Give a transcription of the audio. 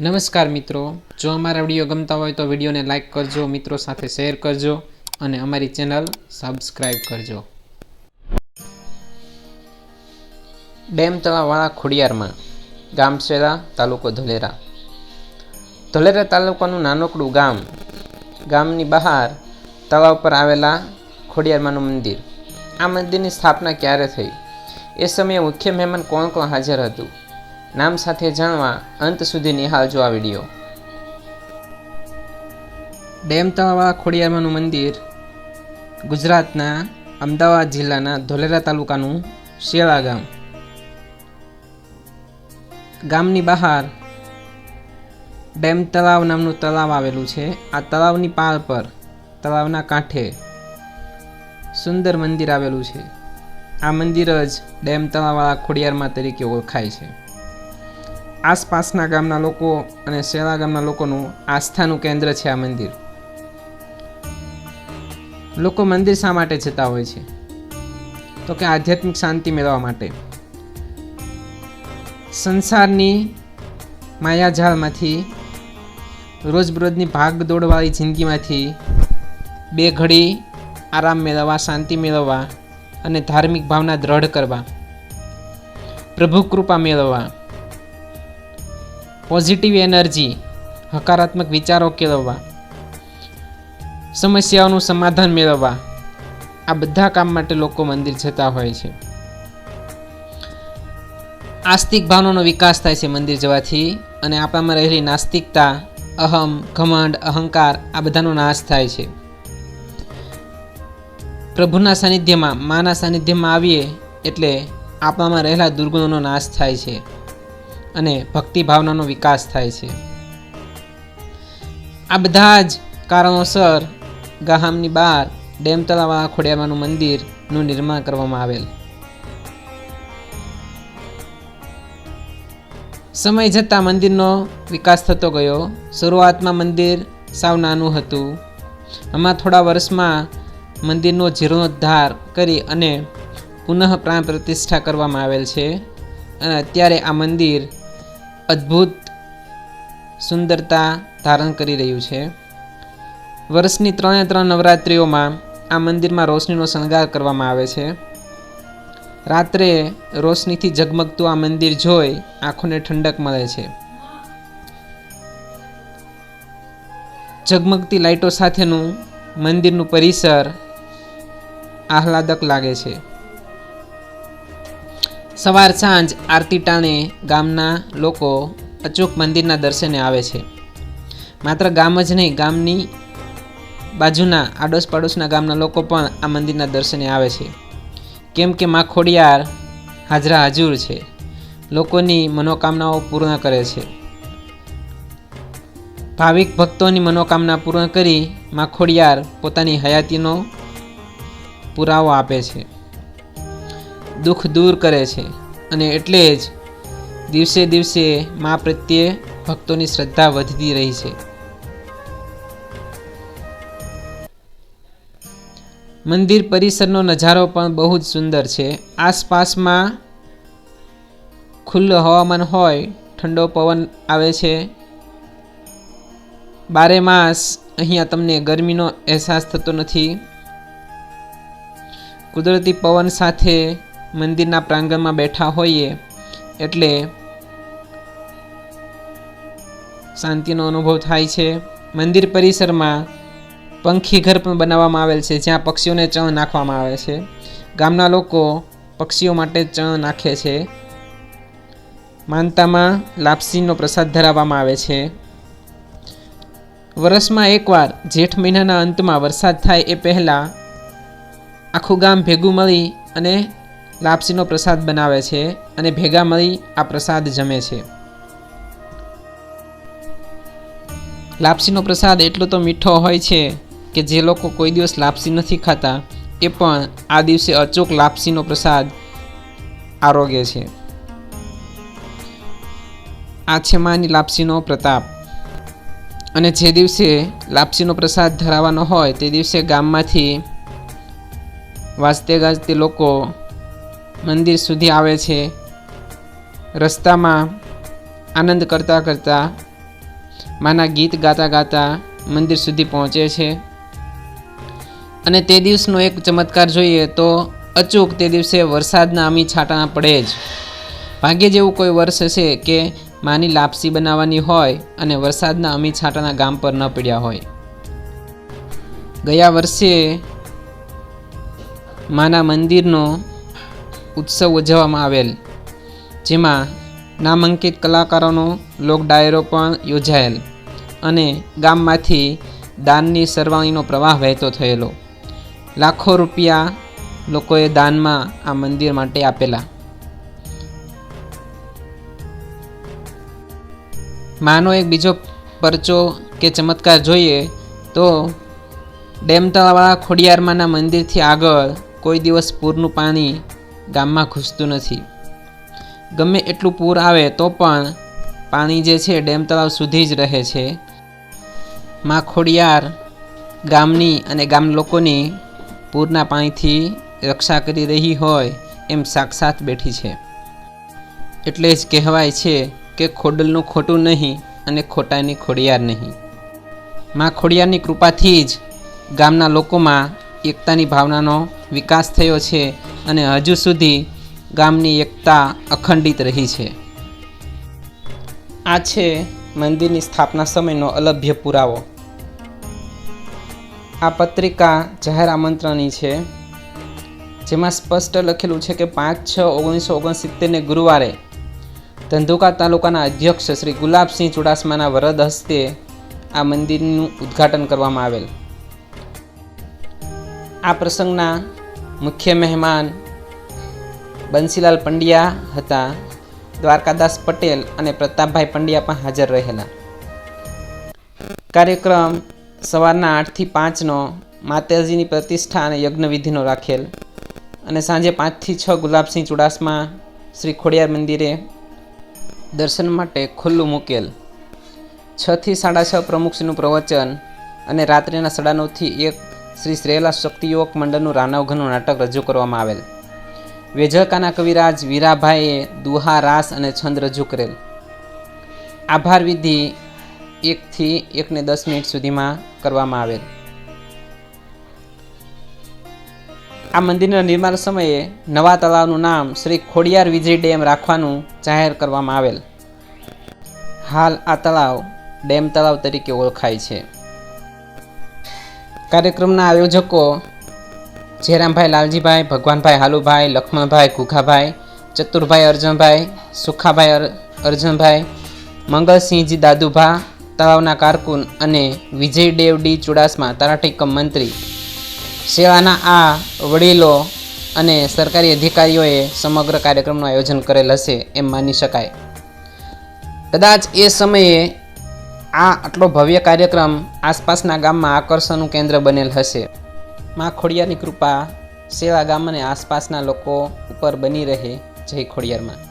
નમસ્કાર મિત્રો. જો અમારા વીડિયો ગમતા હોય તો વિડીયોને લાઇક કરજો, મિત્રો સાથે શેર કરજો અને અમારી ચેનલ સબસ્ક્રાઈબ કરજો. ડેમ તળાવવાળા ખોડિયારમાં ગામ સેરા તાલુકો ધોલેરા. ધોલેરા તાલુકાનું નાનકડું ગામ, ગામની બહાર તળાવ પર આવેલા ખોડિયારમાનું મંદિર. આ મંદિરની સ્થાપના ક્યારે થઈ? એ સમયે મુખ્ય મહેમાન કોણ કોણ હાજર હતું? નામ સાથે જાણવા અંત સુધી નિહાળજો આ વીડિયો. ડેમ તળાવવાળા ખોડિયારમાંનું મંદિર ગુજરાતના અમદાવાદ જિલ્લાના ધોલેરા તાલુકાનું શેળા ગામ ગામની બહાર ડેમ તળાવ નામનું તળાવ આવેલું છે. આ તળાવની પાળ પર તળાવના કાંઠે સુંદર મંદિર આવેલું છે. આ મંદિર જ ડેમ તળાવવાળા ખોડિયારમાં તરીકે ઓળખાય છે. આસપાસના ગામના લોકો અને શેરા ગામના લોકોનું આસ્થાનું કેન્દ્ર છે આ મંદિર. લોકો મંદિર શા માટે જતા હોય છે? તો કે આધ્યાત્મિક શાંતિ મેળવવા માટે. સંસારની માયાજાળમાંથી, રોજબરોજની ભાગદોડવાળી જિંદગીમાંથી બે ઘડી આરામ મેળવવા, શાંતિ મેળવવા અને ધાર્મિક ભાવના દ્રઢ કરવા, પ્રભુ કૃપા મેળવવા પોઝિટિવ એનર્જી હકારાત્મક વિચારો કેળવવા, સમસ્યાઓનું સમાધાન મેળવવા. આ બધા કામ માટે લોકો મંદિર જતા હોય છે. આસ્તિક ભાવનાનો વિકાસ થાય છે મંદિર જવાથી અને આપણામાં રહેલી નાસ્તિકતા, અહમ, ઘમંડ, અહંકાર, આ બધાનો નાશ થાય છે. પ્રભુના સાનિધ્યમાં, માના સાનિધ્યમાં આવીએ એટલે આપણામાં રહેલા દુર્ગુણોનો નાશ થાય છે. અને ભક્તિ ભાવનાનો વિકાસ થાય છે. આ બધા જ કારણોસર ગાહામની બહાર ડેમ તળાવવાળા ખોડિયામાનું મંદિરનું નિર્માણ કરવામાં આવેલ. સમય જતાં મંદિરનો વિકાસ થતો ગયો. શરૂઆતમાં મંદિર સાવ નાનું હતું. આમાં થોડા વર્ષમાં મંદિરનો જીર્ણોદ્ધાર કરી અને પુનઃ પ્રાણ પ્રતિષ્ઠા કરવામાં આવેલ છે. અને અત્યારે આ મંદિર અદ્ભુત સુંદરતા ધારણ કરી રહ્યું છે. વર્ષની ત્રણે ત્રણ નવરાત્રિઓમાં આ મંદિરમાં રોશનીનો શણગાર કરવામાં આવે છે. રાત્રે રોશનીથી ઝગમગતું આ મંદિર જોઈ આંખોને ઠંડક મળે છે. ઝગમગતી લાઇટો સાથેનું મંદિરનું પરિસર આહલાદક લાગે છે. સવાર સાંજ આરતી ટાણે ગામના લોકો અચૂક મંદિરના દર્શને આવે છે. માત્ર ગામ જ નહીં, ગામની બાજુના આડોશ પાડોશના ગામના લોકો પણ આ મંદિરના દર્શને આવે છે. કેમ કે માં ખોડિયાર હાજરા હાજુર છે. લોકોની મનોકામનાઓ પૂર્ણ કરે છે. ભાવિક ભક્તોની મનોકામના પૂર્ણ કરી માખોડિયાર પોતાની હયાતીનો પુરાવો આપે છે. દુઃખ દૂર કરે છે અને એટલે જ દિવસે દિવસે મા પ્રત્યે ભક્તોની શ્રદ્ધા વધતી રહી છે. મંદિર પરિસરનો નજારો પણ બહુ જ સુંદર છે. આસપાસમાં ખુલ્લું હવામાન હોય, ઠંડો પવન આવે છે. બારે માસ અહીંયા તમને ગરમીનો અહેસાસ થતો નથી. કુદરતી પવન સાથે મંદિરના પ્રાંગણમાં બેઠા હોઈએ એટલે શાંતિનો અનુભવ થાય છે. મંદિર પરિસરમાં પંખી ઘર પણ બનાવવામાં આવેલ છે, જ્યાં પક્ષીઓને ચણ નાખવામાં આવે છે. ગામના લોકો પક્ષીઓ માટે ચણ નાખે છે. માનતામાં લાપસીનો પ્રસાદ ધરાવવામાં આવે છે. વર્ષમાં એકવાર, જેઠ મહિનાના અંતમાં વરસાદ થાય એ પહેલાં આખું ગામ ભેગું મળી અને લાપસીનો પ્રસાદ બનાવે છે અને ભેગા મળી આ પ્રસાદ જમે છે. લાપસીનો પ્રસાદ એટલો તો મીઠો હોય છે કે જે લોકો કોઈ દિવસ લાપસી નથી ખાતા, એ પણ આ દિવસે અચૂક લાપસીનો પ્રસાદ આરોગે છે. આ છે માની લાપસીનો પ્રતાપ. અને જે દિવસે લાપસીનો પ્રસાદ ધરાવવાનો હોય, તે દિવસે ગામમાંથી વાજતે ગાજતે લોકો મંદિર સુધી આવે છે. રસ્તામાં આનંદ કરતાં કરતાં માના ગીત ગાતા ગાતા મંદિર સુધી પહોંચે છે. અને તે દિવસનો એક ચમત્કાર જોઈએ તો અચૂક તે દિવસે વરસાદના અમી છાંટા પડે જ. ભાગ્ય જેવું કોઈ વર્ષ હશે કે માની લાપસી બનાવવાની હોય અને વરસાદના અમી છાંટાના ગામ પર ન પડ્યા હોય. ગયા વર્ષે માના મંદિરનો ઉત્સવ ઉજવવામાં આવેલ. જેમાં નામાંકિત કલાકારોનો લોક ડાયરો પણ યોજાયેલ અને ગામમાંથી દાનની સરવાણીનો પ્રવાહ વહેતો થયેલો. લાખો રૂપિયા લોકોએ દાનમાં આ મંદિર માટે આપેલા. માનો એક બીજો પરચો કે ચમત્કાર જોઈએ તો ડેમ તળાવવાળા ખોડિયારમાંના મંદિરથી આગળ કોઈ દિવસ પૂરનું પાણી ગામમાં ઘૂસતું નથી. ગમે એટલું પૂર આવે તો પણ પાણી જે છે ડેમ તળાવ સુધી જ રહે છે. માખોડિયાર ગામની અને ગામ લોકોની પૂરના પાણીથી રક્ષા કરી રહી હોય એમ સાક્ષાત બેઠી છે. એટલે જ કહેવાય છે કે ખોડલનું ખોટું નહીં અને ખોટાની ખોડિયાર નહીં. માં ખોડિયારની કૃપાથી જ ગામના લોકોમાં એકતાની ભાવનાનો વિકાસ થયો છે અને હજુ સુધી ગામની એકતા અખંડિત રહી છે. આ છે મંદિરની સ્થાપના સમયનો અલભ્ય પુરાવો. આ પત્રિકા જાહેર આમંત્રણની છે, જેમાં સ્પષ્ટ લખેલું છે કે પાંચ છ ઓગણીસો ઓગણસિત્તેરને ગુરુવારે ધંધુકા તાલુકાના અધ્યક્ષ શ્રી ગુલાબસિંહ ચુડાસમાના વરદ હસ્તે આ મંદિરનું ઉદ્ઘાટન કરવામાં આવેલ. આ પ્રસંગના મુખ્ય મહેમાન બંસીલાલ પંડ્યા હતા. દ્વારકાદાસ પટેલ અને પ્રતાપભાઈ પંડ્યા પણ હાજર રહેલા. કાર્યક્રમ સવારના આઠથી પાંચનો માતાજીની પ્રતિષ્ઠા અને યજ્ઞવિધિનો રાખેલ અને સાંજે પાંચથી છ ગુલાબસિંહ ચુડાસમા શ્રી ખોડિયાર મંદિરે દર્શન માટે ખુલ્લું મૂકેલ. છથી સાડા છ પ્રમુખશ્રીનું પ્રવચન અને રાત્રિના સાડા નવથી એક શ્રી શ્રેલા શક્તિયોગ મંડળનું રાનવઘનનું નાટક રજૂ કરવામાં આવેલ. વેજળકાના કવિરાજ વીરાભાઈએ દુહા રાસ અને છંદ રજૂ કરેલ. આભાર વિધિ એકથી એકને દસ મિનિટ સુધીમાં કરવામાં આવેલ. આ મંદિરના નિર્માણ સમયે નવા તળાવનું નામ શ્રી ખોડિયાર વિજય ડેમ રાખવાનું જાહેર કરવામાં આવેલ. હાલ આ તળાવ ડેમ તળાવ તરીકે ઓળખાય છે. કાર્યક્રમના આયોજકો જયરામભાઈ લાલજીભાઈ, ભગવાનભાઈ હાલુભાઈ, લક્ષ્મણભાઈ ઘુઘાભાઈ, ચતુરભાઈ અર્જનભાઈ સુખાભાઈ અર, અર્જણભાઈ, મંગલસિંહજી દાદુભા, તળાવના કારકુન અને વિજય દેવડી ચુડાસમા તરાટીકમ મંત્રી. સેવાના આ વડીલો અને સરકારી અધિકારીઓએ સમગ્ર કાર્યક્રમનું આયોજન કરેલ હશે એમ માની શકાય. કદાચ એ સમયે આ આટલો ભવ્ય કાર્યક્રમ આસપાસના ગામમાં આકર્ષણનું કેન્દ્ર બનેલ હશે. માં ખોડિયારની કૃપા સેવા ગામ અને આસપાસના લોકો ઉપર બની રહે. જય ખોડિયારમાં.